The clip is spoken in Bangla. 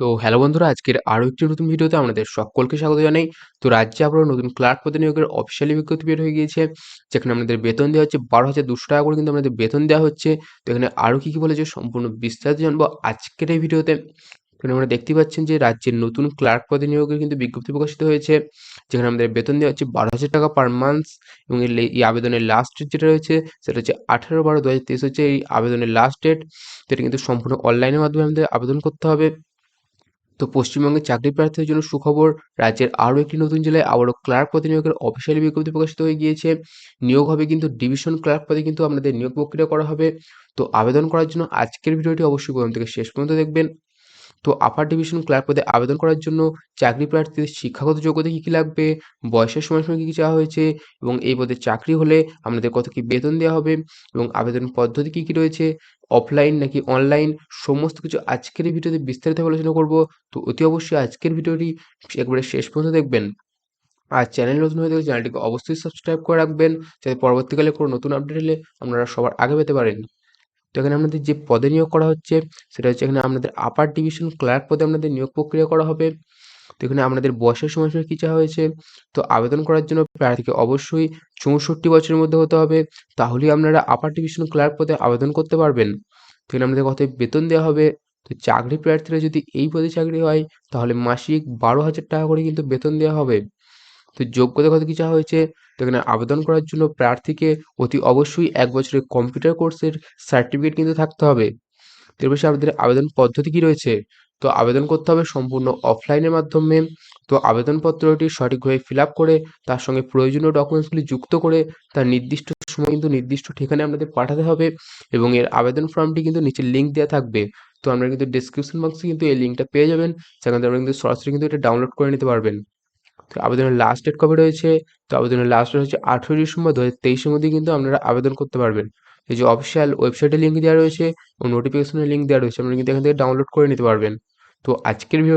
তো হ্যালো বন্ধুরা, আজকের আরও একটি নতুন ভিডিওতে আমাদের সকলকে স্বাগত জানাই। তো রাজ্যে আবারও নতুন ক্লার্ক পদে নিয়োগের অফিসিয়ালি বিজ্ঞপ্তি বের হয়ে গিয়েছে, যেখানে আমাদের বেতন দেওয়া হচ্ছে বারো হাজার দুশো টাকা করে কিন্তু আমাদের বেতন দেওয়া হচ্ছে। তো এখানে আরও কী কী বলেছে সম্পূর্ণ বিস্তারিত জানব আজকের এই ভিডিওতে। এখানে আমরা দেখতে পাচ্ছেন যে রাজ্যের নতুন ক্লার্ক পদে নিয়োগের কিন্তু বিজ্ঞপ্তি প্রকাশিত হয়েছে, যেখানে আমাদের বেতন দেওয়া হচ্ছে বারো হাজার টাকা পার মান্থ এবং এই আবেদনের লাস্ট ডেট যেটা রয়েছে, সেটা হচ্ছে আঠেরো বারো দু হাজার তেইশ হচ্ছে এই আবেদনের লাস্ট ডেট এটা কিন্তু সম্পূর্ণ অনলাইনের মাধ্যমে আমাদের আবেদন করতে হবে। তো পশ্চিমবঙ্গের চাকরি প্রার্থীদের জন্য সুখবর, রাজ্যের আরও একটি নতুন জেলায় আবারও ক্লার্ক পদে নিয়োগের অফিসিয়ালি বিজ্ঞপ্তি প্রকাশিত হয়ে গিয়েছে। নিয়োগ হবে কিন্তু ডিভিশন ক্লার্ক পদে কিন্তু আপনাদের নিয়োগ প্রক্রিয়া করা হবে। তো আবেদন করার জন্য আজকের ভিডিওটি অবশ্যই প্রথম থেকে শেষ পর্যন্ত দেখবেন। তো আপার ডিভিশন ক্লার্ক পদে আবেদন করার জন্য চাকরি প্রার্থীদের শিক্ষাগত যোগ্যতা কী কী লাগবে, বয়সের সময়সীমা কী কী চাওয়া হয়েছে এবং এই পদে চাকরি হলে আপনাদের কত কী বেতন দেওয়া হবে এবং আবেদন পদ্ধতি কী কী রয়েছে অফলাইন নাকি অনলাইন সমস্ত কিছু আজকের ভিডিওতে বিস্তারিত আলোচনা করব। তো অতি অবশ্যই আজকের ভিডিওটি একবারে শেষ পর্যন্ত দেখবেন। আর চ্যানেল নতুন হয়ে থাকলে চ্যানেলটিকে অবশ্যই সাবস্ক্রাইব করে রাখবেন, যাতে পরবর্তীকালে কোনো নতুন আপডেট এলে আপনারা সবার আগে পেতে পারেন। তো এখানে আপনাদের যে পদে নিয়োগ করা হচ্ছে, সেটা হচ্ছে এখানে আপনাদের আপার ডিভিশন ক্লার্ক পদে আপনাদের নিয়োগ প্রক্রিয়া করা হবে। তো এখানে আপনাদের বয়সের সময়সীমা কী চাওয়া হয়েছে, তো আবেদন করার জন্য প্রার্থীকে অবশ্যই চৌষট্টি বছরের মধ্যে হতে হবে। তাহলেই আপনারা আপার ডিভিশন ক্লার্ক পদে আবেদন করতে পারবেন। তো এখানে আপনাদের কত বেতন দেওয়া হবে। তো চাকরি প্রার্থীরা যদি এই পদে চাকরি হয়, তাহলে মাসিক বারো হাজার টাকা করে কিন্তু বেতন দেওয়া হবে। তো যোগ্যতা কত কী চাওয়া হয়েছে? তো এখানে আবেদন করার জন্য প্রার্থীকে অতি অবশ্যই এক বছরের কম্পিউটার কোর্সের সার্টিফিকেট কিন্তু থাকতে হবে। এর পাশে আপনাদের আবেদন পদ্ধতি কী রয়েছে? তো আবেদন করতে হবে সম্পূর্ণ অফলাইনের মাধ্যমে। তো আবেদনপত্রটি সঠিকভাবে ফিল আপ করে, তার সঙ্গে প্রয়োজনীয় ডকুমেন্টসগুলি যুক্ত করে, তার নির্দিষ্ট সময় কিন্তু নির্দিষ্ট ঠিকানায় আপনাদের পাঠাতে হবে এবং এর আবেদন ফর্মটি কিন্তু নিচে লিঙ্ক দেওয়া থাকবে। তো আপনারা কিন্তু ডিসক্রিপশন বক্সে কিন্তু এই লিঙ্কটা পেয়ে যাবেন। সেখান থেকে আপনারা কিন্তু সরাসরি কিন্তু এটা ডাউনলোড করে নিতে পারবেন। তো আবেদনের লাস্ট ডেট কবে রয়েছে? তো আবেদনের লাস্ট ডেট হচ্ছে আঠেরো ডিসেম্বর দু হাজার তেইশের মধ্যে কিন্তু আপনারা আবেদন করতে পারবেন। এই যে অফিসিয়াল ওয়েবসাইটের লিঙ্ক দেওয়া রয়েছে ও নোটিফিকেশনের লিঙ্ক দেওয়া রয়েছে, আপনারা কিন্তু এখান থেকে ডাউনলোড করে নিতে পারবেন। তো আজকের ভিডিও